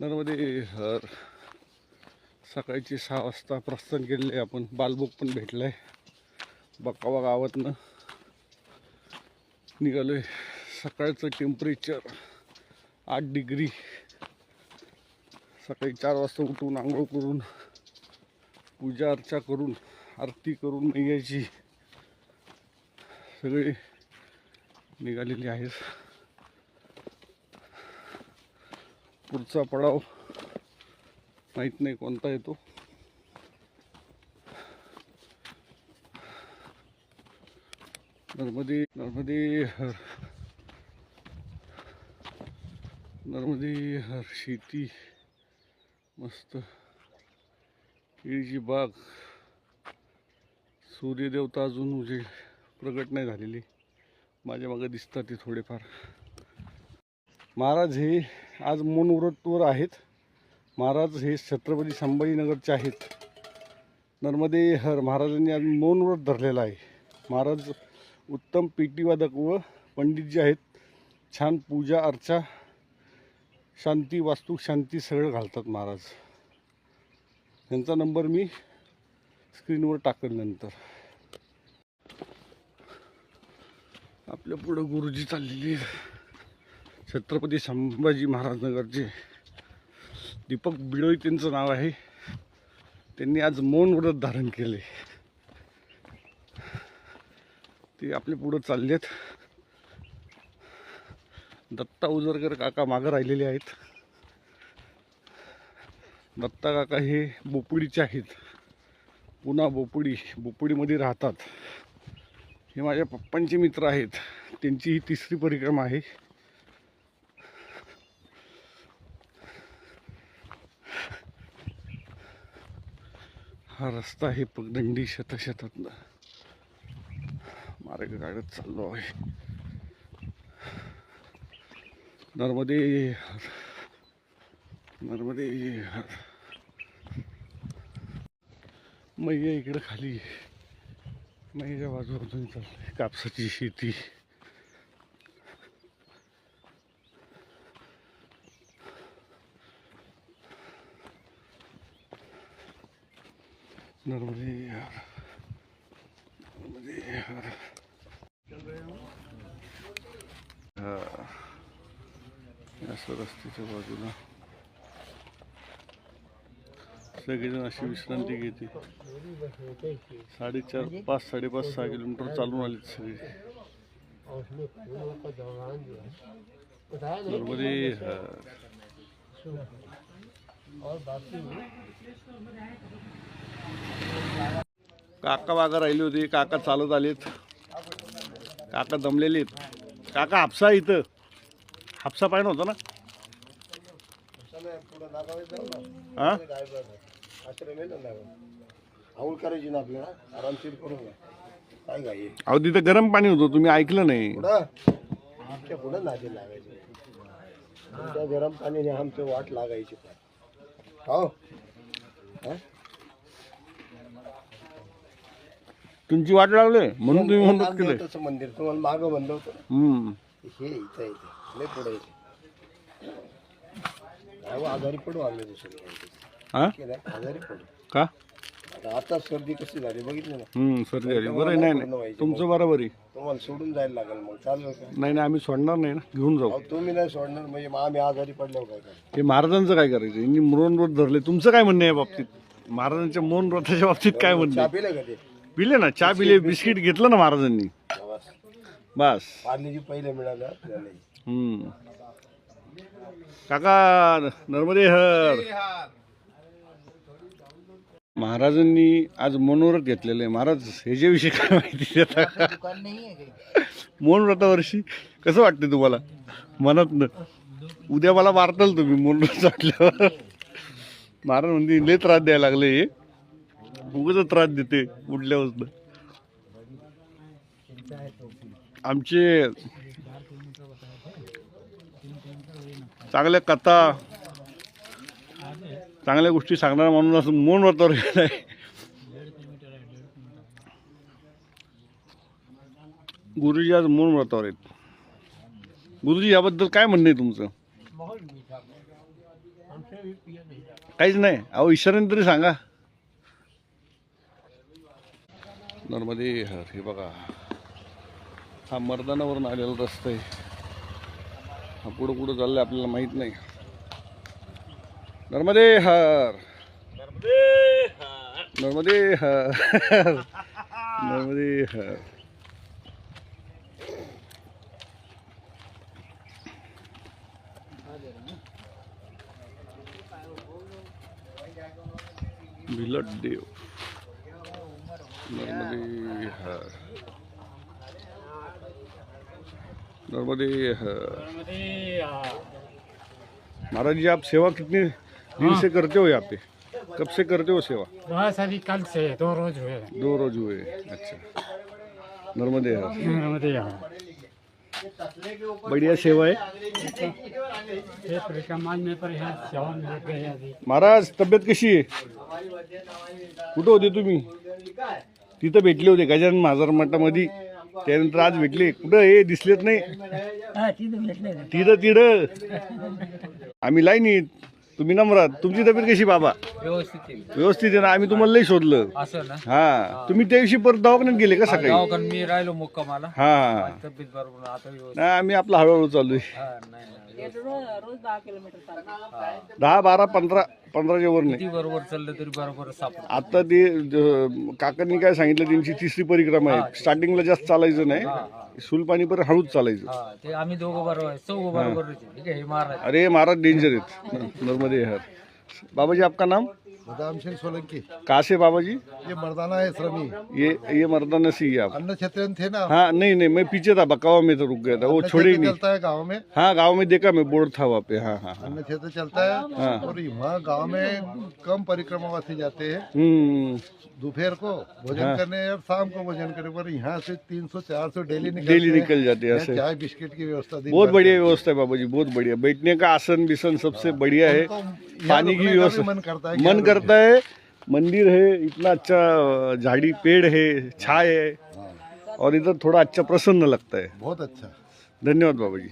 नर्मदे हर सकाळचे सहा वाजता प्रस्थान केलेले आपण. बालबुक पण भेटलाय. बकावा गावातनं आहे सकाळचं टेम्परेचर आठ डिग्री सकाळी चार वाजता उठून आंघोळ करून पूजा अर्चा करून आरती करून मैयाची सगळे निघालेली आहेत. पुढचा पडाव माहीत नाही कोणता येतो. नर्मदी नर्मदी हर. नर्मदी हर शेती मस्त. केळीची बाग. सूर्यदेवता अजून म्हणजे प्रगट नाही झालेली. माझ्या मागे दिसतात ते थोडेफार. महाराज हे आज मौन व्रतवर आहेत. महाराज हे छत्रपती संभाजीनगरचे आहेत. नर्मदे हर महाराजांनी आज मौन व्रत धरलेलं आहे. महाराज उत्तम पेटीवादक व पंडित जे आहेत. छान पूजा अर्चा शांती वास्तू शांती सगळं घालतात महाराज. त्यांचा नंबर मी स्क्रीनवर टाकेल नंतर. आपल्या पुढं गुरुजी चाललेली. छत्रपती संभाजी महाराजनगरचे दीपक बिडोई त्यांचं नाव आहे. त्यांनी आज मौन व्रत धारण केले. ते आपल्या पुढं चाललेत. दत्ता उजरकर काका मागं राहिलेले आहेत. दत्ता काका हे बोपुडीचे आहेत. पुन्हा बोपुडी बोपुडीमध्ये राहतात. हे माझ्या पप्पांचे मित्र आहेत. त्यांची ही तिसरी परिक्रमा आहे. हा रस्ता आहे पगदंडी शतशतातनं. मार्ग काढत चाललो आहे. नर्मदे नर्मदे मैया इकडं खाली. मैया बाजूवर चाललंय कापसाची शेती नर्मदे हर. नर्मदे हर. हा असं रस्त्याच्या बाजूला। सगळेजण अशी विश्रांती घेते. साडेचार पाच साडेपाच सहा किलोमीटर चालून आले सगळे. नर्मदे और काका वागा राहिली होती काका चालत आलेत. काका दमलेले आहेत. काका हापसा इथं. हापसा पाहिजे होता ना? हा? आऊल करायची ना आपल्याला आरामशीर करून घ्या काय अहो तिथं गरम पाणी होतं तुम्ही ऐकलं नाही. पुढं आमच्या पुढं नादी लागायची. तुमच्या गरम पाण्याने आमची वाट लागायची. हो हा? तुमची वाट लागले म्हणून तुम्ही म्हणतात मागं केलं मंदिर तुम्हाला मागं म्हणलं होतं. हम्म. हे इथं लय पुढे आजारी पडू आम्ही दुसरं हा? आजारी पडू. का? आता सर्दी कशी झाली? बघितली ना? हम्म सर्दी आली बरं आहे, नाही नाही. तुमचं बरोबर आहे तुम्हाला सोडून जायला लागेल मग. चालू का? नाही नाही आम्ही सोडणार नाही ना. घेऊन जाऊ. अहो तुम्ही नाही सोडणार म्हणजे मग आम्ही आजारी पडल्यावर काय करायचं हे महाराजांचं काय करायचं? यांनी मौन व्रत धरले. तुमचं काय म्हणणं आहे या बाबतीत? महाराजांच्या मौन व्रताच्या बाबतीत काय म्हणणं चहा आहे? पिलं का ते? पिले ना चहा पिले बिस्किट घेतलं ना महाराजांनी. बस. बस. पार्लेजी पहिले मिळालं आपल्याला हम्म. काका नर्मदे हर. महाराजांनी आज मौनव्रत घेतलेलं आहे. महाराज ह्याच्याविषयी काय माहिती देता का मौन व्रतावर्षी कसं वाटते तुम्हाला? मनात उद्या मला मारताल तुम्ही मौन व्रत वाटल्यावर. महाराज म्हणजे लय त्रास द्यायला लागले हे. उगाच त्रास देते उठल्यापासून आमचे चांगल्या कथा चांगल्या गोष्टी सांगणारा माणूस असं मौन व्रतावर आहे गुरुजी आज मौन व्रतावर आहेत. गुरुजी याबद्दल काय म्हणणं आहे तुमचं? काहीच नाही. अहो ईश्वराने तरी सांगा. नर्मदे हर हे बघा. हा मर्दानावरून आलेला रस्ता आहे. हा पुढं कुठं चाललं आपल्याला माहीत नाही. नर्मदे हर। नर्मदे हर। नर्मदे हर। भिलट देव। नर्मदे हर। नर्मदे हर। महाराज जी आप सेवा कितने दिन से करते हो यहाँ पे कब से करते हो सेवा. बस अभी कल से दो रोज हुए दो रोज हुए अच्छा. नर्मदे नर्मदे यहाँ बढ़िया सेवा अभी महाराज तब्येत कशी आहे? कुठं होते तुम्ही? तिथं भेटले होते गजानन महाजार मठामध्ये. त्यानंतर आज भेटले. कुठं? हे दिसलेत नाही. तिथं तिथं. आम्ही लाईनीत. तुम्ही नम्रात तुमची तब्येत कशी बाबा? व्यवस्थित आहे. व्यवस्थित आहे ना? आम्ही तुम्हाला लई शोधलं. असं ना? हा. तुम्ही त्या दिवशी परत दवाखान्यात गेले का सकाळी? मी राहिलो मुक्कामाला. हा. हा तब्येत बरोबर आता व्यवस्थित. आम्ही आपलं हळूहळू चालू आहे. हा, नाही नाही. दहा बारा पंधरा पंधराच्या वर नाही किती बरोबर चाललं तरी बरोबर आता ते ज- काकांनी काय सांगितलं त्यांची तिसरी परिक्रमा आहे. स्टार्टिंगला जास्त चालायचं नाही. सुलपाणी पण हळूच चालायचं. हा ते आम्ही दोघं बरोबर आहे चौघं बरोबर ठीक आहे हे महाराज. अरे महाराज डेंजर आहेत. नर्मदे हर. बाबाजी आपका नाम? बदाम सिंह सोलंकी। कहाँ से बाबा जी? ये मर्दाना है श्रमी। ये ये मर्दाना से ही है आप। अन्न क्षेत्र थे ना? हाँ नहीं नहीं मैं पीछे था बकावा में तो रुक गया था वो छोड़े ही नहीं। चलता है गाँव में? हाँ गाँव में देखा मैं बोर्ड था वहाँ पे हाँ हाँ हाँ। अन्न क्षेत्र चलता है और वहाँ गाँव में कम परिक्रमावासी जाते हैं। हम्म। दोपहर को भोजन करने और शाम को भोजन करने पर यहाँ से 300 400 डेली निकलते डेली हैं। निकल जाते हैं चाय बिस्किट की व्यवस्था बहुत बढ़िया व्यवस्था है बाबा जी बहुत बढ़िया। बैठने का आसन बिसन सबसे बढ़िया है। पानी की व्यवस्था मन करता है मन यहाँ करता है मंदिर है इतना अच्छा झाड़ी पेड़ है छाए है. और इधर थोड़ा अच्छा प्रसन्न लगता है। बहुत अच्छा. धन्यवाद बाबा जी